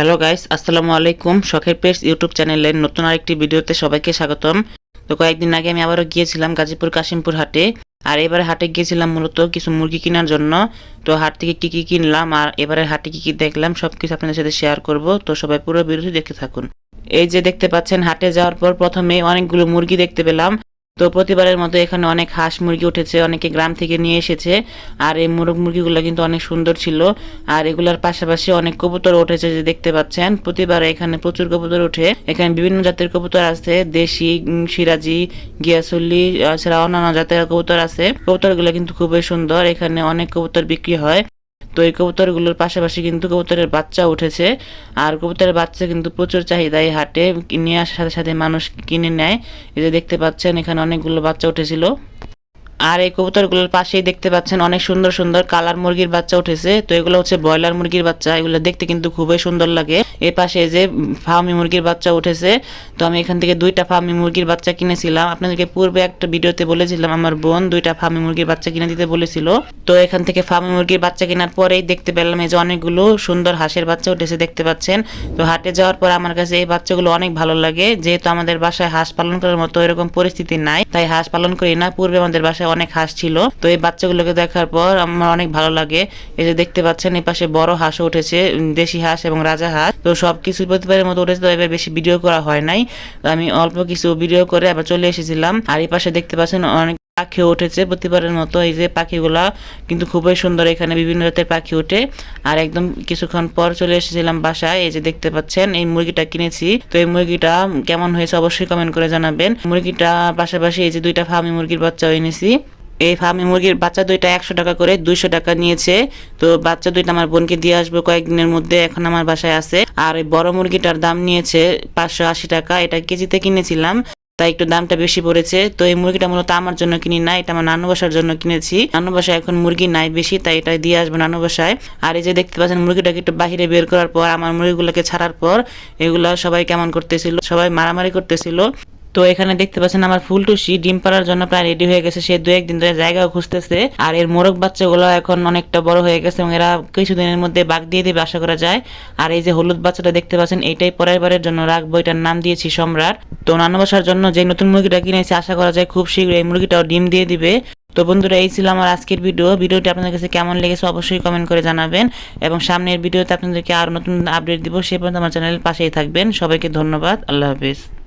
Hello guys আসসালামু আলাইকুম শখের পেজ ইউটিউব চ্যানেলের নতুন আরেকটি ভিডিওতে সবাইকে স্বাগতম। তো কয়েকদিন আগে আমি আবারও গিয়েছিলাম গাজীপুর কাশিমপুর হাটে। আর এবারে হাটে গিয়েছিলাম মূলত কিছু মুরগি কেনার জন্য। তো হাট থেকে কি কি কিনলাম আর এবারে হাটে কি কি দেখলাম সব কিছু আপনাদের সাথে শেয়ার করব। তো সবাই পুরো ভিডিওটি দেখতে থাকুন। এই যে দেখতে পাচ্ছেন, হাটে যাওয়ার পর প্রথমে অনেকগুলো মুরগি দেখতে পেলাম। তো প্রতিবারের মতো এখানে অনেক হাঁস মুরগি উঠেছে, অনেকে গ্রাম থেকে নিয়ে এসেছে। আর এই মুরগ মুরগিগুলো কিন্তু অনেক সুন্দর ছিল। আর এগুলার পাশাপাশি অনেক কবুতর উঠেছে যে দেখতে পাচ্ছেন। প্রতিবার এখানে প্রচুর কবুতর উঠে এখানে বিভিন্ন জাতের কবুতর আছে। দেশি সিরাজি, গিয়াসল্লি, এছাড়া অন্যান্য জাতের কবুতর আছে। কবুতরগুলো কিন্তু খুবই সুন্দর। এখানে অনেক কবুতর বিক্রি হয়। তো এই কবুতরগুলোর পাশাপাশি কিন্তু কবুতরের বাচ্চা উঠেছে। আর কবুতরের বাচ্চা কিন্তু প্রচুর চাহিদা এই হাটে, নিয়ে আসার সাথে সাথে মানুষ কিনে নেয়। এই যে দেখতে পাচ্ছেন, এখানে অনেকগুলো বাচ্চা উঠেছিল। আর এই কবুতরগুলোর পাশেই দেখতে পাচ্ছেন অনেক সুন্দর সুন্দর কালার মুরগির বাচ্চা উঠেছে। তো এগুলো হচ্ছে ব্রয়লার মুরগির বাচ্চা। এগুলো দেখতে কিন্তু খুবই সুন্দর লাগে। এর পাশে যে ফার্মি মুরগির বাচ্চা উঠেছে। তো আমি এখান থেকে দুইটা ফার্মি মুরগির বাচ্চা কিনেছিলাম। আপনাদেরকে পূর্বে একটা ভিডিওতে বলেছিলাম, আমার বোন দুইটা ফার্মি মুরগির বাচ্চা কিনে দিতে বলেছিল। তো এখান থেকে ফার্মি মুরগির বাচ্চা কেনার পরেই দেখতে পেলাম এই যে অনেকগুলো সুন্দর হাঁসের বাচ্চা উঠেছে দেখতে পাচ্ছেন। তো হাটে যাওয়ার পর আমার কাছে এই বাচ্চাগুলো অনেক ভালো লাগে। যেহেতু আমাদের বাসায় হাঁস পালন করার মতো এরকম পরিস্থিতি নাই, তাই হাঁস পালন করি না। পূর্বে আমাদের বাসায় অনেক হাঁস ছিল। তো এই বাচ্চাগুলোকে দেখার পর আমার অনেক ভালো লাগে। এই যে দেখতে পাচ্ছেন, এই পাশে বড় হাঁসও উঠেছে দেশি হাঁস এবং রাজা হাঁস। তো সব কিছু প্রতিবারের মতো উঠেছে তো এবার বেশি ভিডিও করা হয় নাই। আমি অল্প কিছু ভিডিও করে আবার চলে এসেছিলাম। আর এই পাশে দেখতে পাচ্ছেন অনেক পাখিও উঠেছে, প্রতিবারের মতো এই যে পাখিগুলা কিন্তু খুবই সুন্দর এখানে বিভিন্ন জাতের পাখি ওঠে আর একদম কিছুক্ষণ পর চলে এসেছিলাম বাসায়, এই যে দেখতে পাচ্ছেন, এই মুরগিটা কিনেছি। তো এই মুরগিটা কেমন হয়েছে অবশ্যই কমেন্ট করে জানাবেন। মুরগিটা পাশাপাশি এই যে দুইটা ফার্মি মুরগির বাচ্চাও এনেছি। এই ফার্মি মুরগির বাচ্চা দুইটা একশো টাকা করে দুইশো টাকা নিয়েছে। তো বাচ্চা দুইটা আমার বোনকে দিয়ে আসব কয়েকদিনের মধ্যে, এখন আমার বাসায় আছে। আর এই বড় মুরগিটার দাম নিয়েছে পাঁচশো আশি টাকা, এটা কেজিতে কিনেছিলাম। তাই একটু দামটা বেশি পড়েছে। তো এই মুরগিটা মূলত আমার জন্য কিনি না এটা আমার নানু বাসার জন্য কিনেছি। নানু বাসায় এখন মুরগি নাই বেশি, তাই এটা দিয়ে আসব নানু বাসায়। আর এই যে দেখতে পাচ্ছেন মুরগিটাকে একটু বাহিরে বের করার পর, আমার মুরগিগুলোকে ছাড়ার পর, এগুলো সবাই কেমন করতেছিল, সবাই মারামারি করতেছিল। তো এখানে দেখতে পাচ্ছেন আমার ফুল টুসি ডিম পাড়ার জন্য প্রায় রেডি হয়ে গেছে। সে দু একদিন ধরে জায়গাও খুঁজতেছে। আর এর মোরগ বাচ্চাগুলো এখন অনেকটা বড় হয়ে গেছে এবং এরা কিছুদিনের মধ্যে বাঘ দিয়ে দেবে আশা করা যায়। আর এই যে হলুদ বাচ্চাটা দেখতে পাচ্ছেন, এইটাই পরের বারের জন্য রাখব। এটার নাম দিয়েছি সম্রাট। তো নানু বাসার জন্য যে নতুন মুরগিটা কিনেছি, আশা করা যায় খুব শীঘ্রই এই মুরগিটাও ডিম দিয়ে দিবে। তো বন্ধুরা, এই ছিল আমার আজকের ভিডিও ভিডিওটি আপনাদের কাছে কেমন লেগেছে অবশ্যই কমেন্ট করে জানাবেন। এবং সামনের ভিডিওতে আপনাদেরকে আরও নতুন আপডেট দিব, সে পর্যন্ত আমার চ্যানেলের পাশেই থাকবেন। সবাইকে ধন্যবাদ। আল্লাহ হাফিজ।